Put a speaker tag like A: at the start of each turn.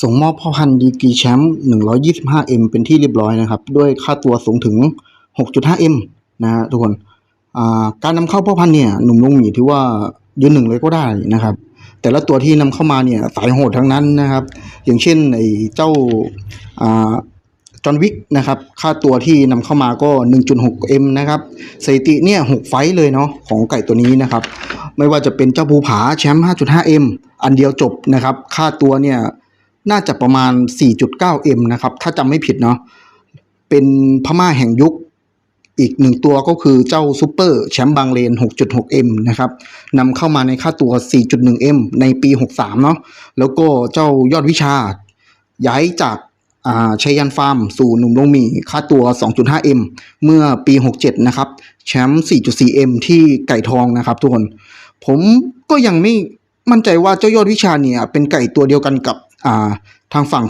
A: ส่งมอบพ่อพันธุ์ดีกรีแชมป์ 125M เป็นที่เรียบร้อยนะครับ ด้วยค่าตัวสูงถึง 6.5M นะฮะทุกคน การนำเข้าพ่อพันธุ์เนี่ย หนุ่มลงหมีถือว่ายืนหนึ่งเลยก็ได้นะครับ แต่ละตัวที่นำเข้ามาเนี่ยสายโหดทั้งนั้นนะครับ อย่างเช่นไอ้เจ้าจอห์นวิกนะครับ ค่าตัวที่นำเข้ามาก็ 1.6M นะครับสถิติเนี่ย 6 ไฟต์เลยเนาะของไก่ตัวนี้นะครับ ไม่ว่าจะเป็นเจ้าภูผาแชมป์ 5.5M อันเดียวจบนะครับ ค่าตัวเนี่ย น่าจะประมาณ 4.9M นะครับ ถ้าจำไม่ผิดเนาะเป็นพม่าแห่งยุค อีกหนึ่งตัวก็คือเจ้าซูเปอร์แชมป์บางเลน 6.6M นะครับนำเข้ามาในค่าตัว 4.1M ในปี 63 เนาะแล้วก็เจ้ายอดวิชา ย้ายจากาชัยยันฟาร์ม สู่หนุ่มลงมีค่าตัว 2.5M เมื่อปี 67 นะครับ แชมป์ 4.4M ที่ไก่ทองนะครับทุกคน ผมก็ยังไม่มั่นใจว่าเจ้ายอดวิชาเนี่ย เป็นไก่ตัวเดียวกันกับ ทางฝั่ง